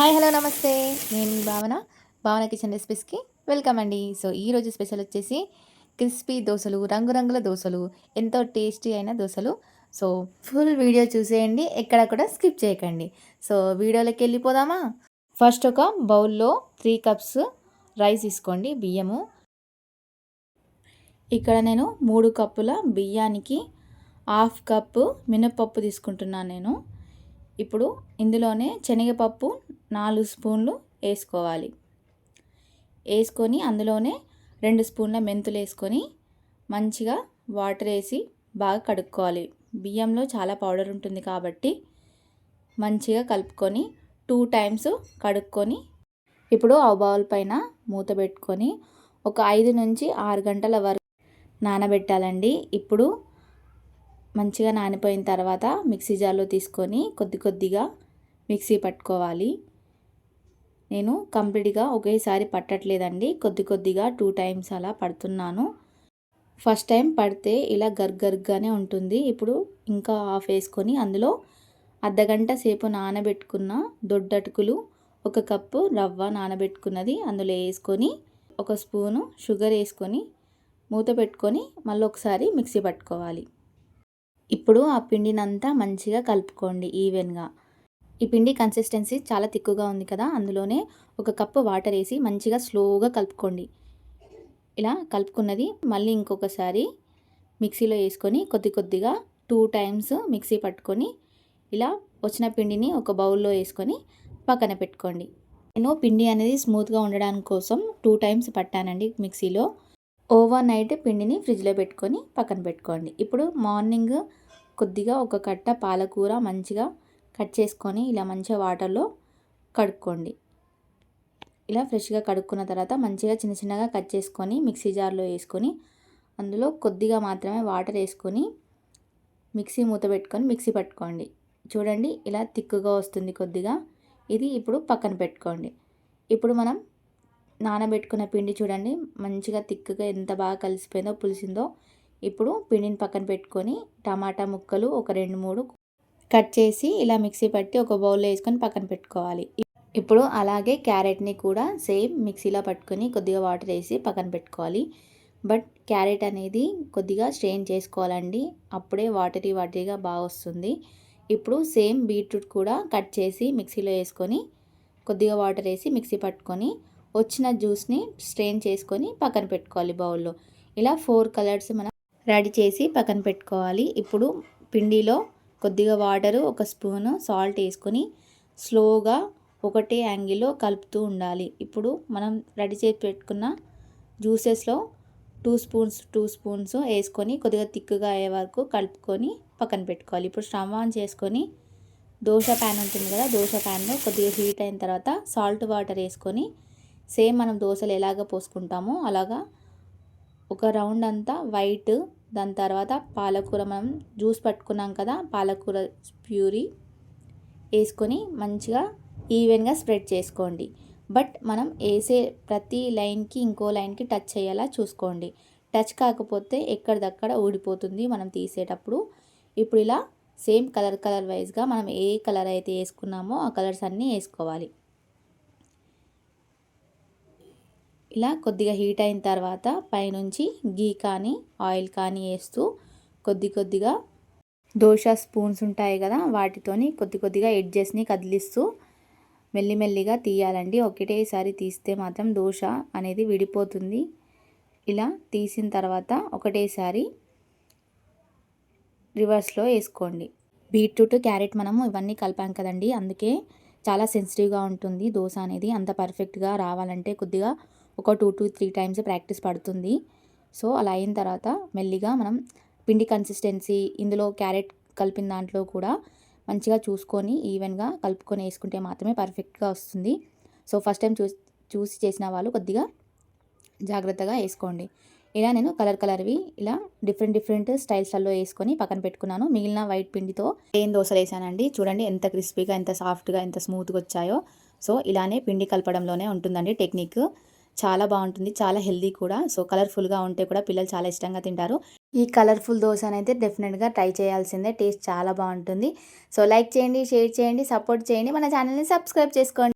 Hi hello నమస్తే. నేను మీ భావన. భావన కిచెన్ రెసిపీస్కి వెల్కమ్ అండి. సో ఈరోజు స్పెషల్ వచ్చేసి క్రిస్పీ దోశలు రంగురంగుల దోశలు ఎంతో టేస్టీ అయిన దోశలు సో ఫుల్ వీడియో చూసేయండి ఎక్కడ కూడా స్కిప్ చేయకండి. సో వీడియోలోకి వెళ్ళిపోదామా? ఫస్ట్ ఒక బౌల్లో త్రీ కప్స్ రైస్ తీసుకోండి బియ్యము. ఇక్కడ నేను మూడు కప్పుల బియ్యానికి హాఫ్ కప్పు మినపప్పు తీసుకుంటున్నాను నేను. ఇప్పుడు ఇందులోనే శనగపప్పు నాలుగు స్పూన్లు వేసుకోవాలి. వేసుకొని అందులోనే రెండు స్పూన్ల మెంతులు వేసుకొని మంచిగా వాటర్ వేసి బాగా కడుక్కోవాలి. బియ్యంలో చాలా పౌడర్ ఉంటుంది కాబట్టి మంచిగా కలుపుకొని టూ టైమ్స్ కడుక్కొని ఇప్పుడు ఆ బౌల్ పైన మూత పెట్టుకొని ఒక ఐదు నుంచి ఆరు గంటల వరకు నానబెట్టాలండి. ఇప్పుడు మంచిగా నానిపోయిన తర్వాత మిక్సీ జార్లో తీసుకొని కొద్ది కొద్దిగా మిక్సీ పట్టుకోవాలి. నేను కంప్లీట్గా ఒకేసారి పట్టట్లేదండి. కొద్ది కొద్దిగా టూ టైమ్స్ అలా పడుతున్నాను. ఫస్ట్ టైం పడితే ఇలా గర్గర్గానే ఉంటుంది. ఇప్పుడు ఇంకా ఆఫ్ వేసుకొని అందులో అర్ధగంట సేపు నానబెట్టుకున్న దొడ్డటుకులు ఒక కప్పు రవ్వ నానబెట్టుకున్నది అందులో వేసుకొని ఒక స్పూను షుగర్ వేసుకొని మూత పెట్టుకొని మళ్ళీ ఒకసారి మిక్సీ పట్టుకోవాలి. ఇప్పుడు ఆ పిండినంతా మంచిగా కలుపుకోండి ఈవెన్గా. ఈ పిండి కన్సిస్టెన్సీ చాలా తిక్కుగా ఉంది కదా అందులోనే ఒక కప్పు వాటర్ వేసి మంచిగా స్లోగా కలుపుకోండి. ఇలా కలుపుకున్నది మళ్ళీ ఇంకొకసారి మిక్సీలో వేసుకొని కొద్ది కొద్దిగా టూ టైమ్స్ మిక్సీ పట్టుకొని ఇలా వచ్చిన పిండిని ఒక బౌల్లో వేసుకొని పక్కన పెట్టుకోండి. నేను పిండి అనేది స్మూత్గా ఉండడానికి కోసం టూ టైమ్స్ పట్టానండి మిక్సీలో. ఓవర్ నైట్ పిండిని ఫ్రిడ్జ్లో పెట్టుకొని పక్కన పెట్టుకోండి. ఇప్పుడు మార్నింగ్ కొద్దిగా ఒక కట్ట పాలకూర మంచిగా కట్ చేసుకొని ఇలా మంచిగా వాటర్లో కడుక్కోండి. ఇలా ఫ్రెష్గా కడుక్కున్న తర్వాత మంచిగా చిన్న చిన్నగా కట్ చేసుకొని మిక్సీ జార్లో వేసుకొని అందులో కొద్దిగా మాత్రమే వాటర్ వేసుకొని మిక్సీ మూత పెట్టుకొని మిక్సీ పట్టుకోండి. చూడండి ఇలా తిక్కుగా వస్తుంది కొద్దిగా. ఇది ఇప్పుడు పక్కన పెట్టుకోండి. ఇప్పుడు మనం నానబెట్టుకున్న పిండి చూడండి మంచిగా తిక్కుగా ఎంత బాగా కలిసిపోయిందో పులిసిందో. ఇప్పుడు పిండిని పక్కన పెట్టుకొని టమాటా ముక్కలు ఒక రెండు మూడు కట్ చేసి ఇలా మిక్సీ పట్టి ఒక బౌల్లో వేసుకొని పక్కన పెట్టుకోవాలి. ఇప్పుడు అలాగే క్యారెట్ని కూడా సేమ్ మిక్సీలో పట్టుకొని కొద్దిగా వాటర్ వేసి పక్కన పెట్టుకోవాలి. బట్ క్యారెట్ అనేది కొద్దిగా స్ట్రెయిన్ చేసుకోవాలండి. అప్పుడే వాటరీ వాటరీగా బాగా వస్తుంది. ఇప్పుడు సేమ్ బీట్రూట్ కూడా కట్ చేసి మిక్సీలో వేసుకొని కొద్దిగా వాటర్ వేసి మిక్సీ పట్టుకొని వచ్చిన జ్యూస్ని స్ట్రెయిన్ చేసుకొని పక్కన పెట్టుకోవాలి బౌల్లో. ఇలా ఫోర్ కలర్స్ మనం రెడీ చేసి పక్కన పెట్టుకోవాలి. ఇప్పుడు పిండిలో కొద్దిగా వాటరు ఒక స్పూను సాల్ట్ వేసుకొని స్లోగా ఒకటే యాంగిల్లో కలుపుతూ ఉండాలి. ఇప్పుడు మనం రెడీ చేసి పెట్టుకున్న జ్యూసెస్లో టూ స్పూన్స్ టూ స్పూన్స్ వేసుకొని కొద్దిగా తిక్కుగా అయ్యే వరకు కలుపుకొని పక్కన పెట్టుకోవాలి. ఇప్పుడు స్టవ్ ఆన్ చేసుకొని దోశ ప్యాన్ ఉంటుంది కదా దోశ ప్యాన్లో కొద్దిగా హీట్ అయిన తర్వాత సాల్ట్ వాటర్ వేసుకొని సేమ్ మనం దోశలు ఎలాగ పోసుకుంటామో అలాగా ఒక రౌండ్ అంతా వైట్ దాని తర్వాత పాలకూర మనం జ్యూస్ పట్టుకున్నాం కదా పాలకూర ప్యూరీ వేసుకొని మంచిగా ఈవెన్గా స్ప్రెడ్ చేసుకోండి. బట్ మనం వేసే ప్రతి లైన్కి ఇంకో లైన్కి టచ్ అయ్యేలా చూసుకోండి. టచ్ కాకపోతే ఎక్కడిదక్కడ ఊడిపోతుంది మనం తీసేటప్పుడు. ఇప్పుడు ఇలా సేమ్ కలర్ కలర్ వైజ్గా మనం ఏ కలర్ అయితే వేసుకున్నామో ఆ కలర్స్ అన్నీ వేసుకోవాలి. ఇలా కొద్దిగా హీట్ అయిన తర్వాత పైనుంచి గీ కానీ ఆయిల్ కానీ వేస్తూ కొద్ది కొద్దిగా దోశ స్పూన్స్ ఉంటాయి కదా వాటితోని కొద్ది కొద్దిగా ఎడ్జెస్ని కదిలిస్తూ మెల్లిమెల్లిగా తీయాలండి. ఒకటేసారి తీస్తే మాత్రం దోశ అనేది విడిపోతుంది. ఇలా తీసిన తర్వాత ఒకటేసారి రివర్స్లో వేసుకోండి. బీట్రూట్ క్యారెట్ మనము ఇవన్నీ కలిపాం కదండి అందుకే చాలా సెన్సిటివ్గా ఉంటుంది దోశ అనేది. అంత పర్ఫెక్ట్గా రావాలంటే కొద్దిగా ఒక two to three times practice పడుతుంది. సో అలా అయిన తర్వాత మెల్లిగా మనం పిండి కన్సిస్టెన్సీ ఇందులో క్యారెట్ కలిపిన దాంట్లో కూడా మంచిగా చూసుకొని ఈవెన్గా కలుపుకొని వేసుకుంటే మాత్రమే పర్ఫెక్ట్గా వస్తుంది. సో ఫస్ట్ టైం చూసి చూసి చేసిన వాళ్ళు కొద్దిగా జాగ్రత్తగా వేసుకోండి. ఇలా నేను కలర్ కలర్వి ఇలా డిఫరెంట్ డిఫరెంట్ స్టైల్స్లలో వేసుకొని పక్కన పెట్టుకున్నాను. మిగిలిన వైట్ పిండితో ఏం దోశలు వేసానండి? చూడండి ఎంత క్రిస్పీగా ఎంత సాఫ్ట్గా ఎంత స్మూత్గా వచ్చాయో. సో ఇలానే పిండి కలపడంలోనే ఉంటుందండి టెక్నిక్. చాలా బాగుంటుంది చాలా హెల్దీ కూడా. సో కలర్ఫుల్గా ఉంటే కూడా పిల్లలు చాలా ఇష్టంగా తింటారు. ఈ కలర్ఫుల్ దోశ అయితే డెఫినెట్గా ట్రై చేయాల్సిందే. టేస్ట్ చాలా బాగుంటుంది. సో లైక్ చేయండి షేర్ చేయండి సపోర్ట్ చేయండి. మన ఛానల్ని సబ్స్క్రైబ్ చేసుకోండి.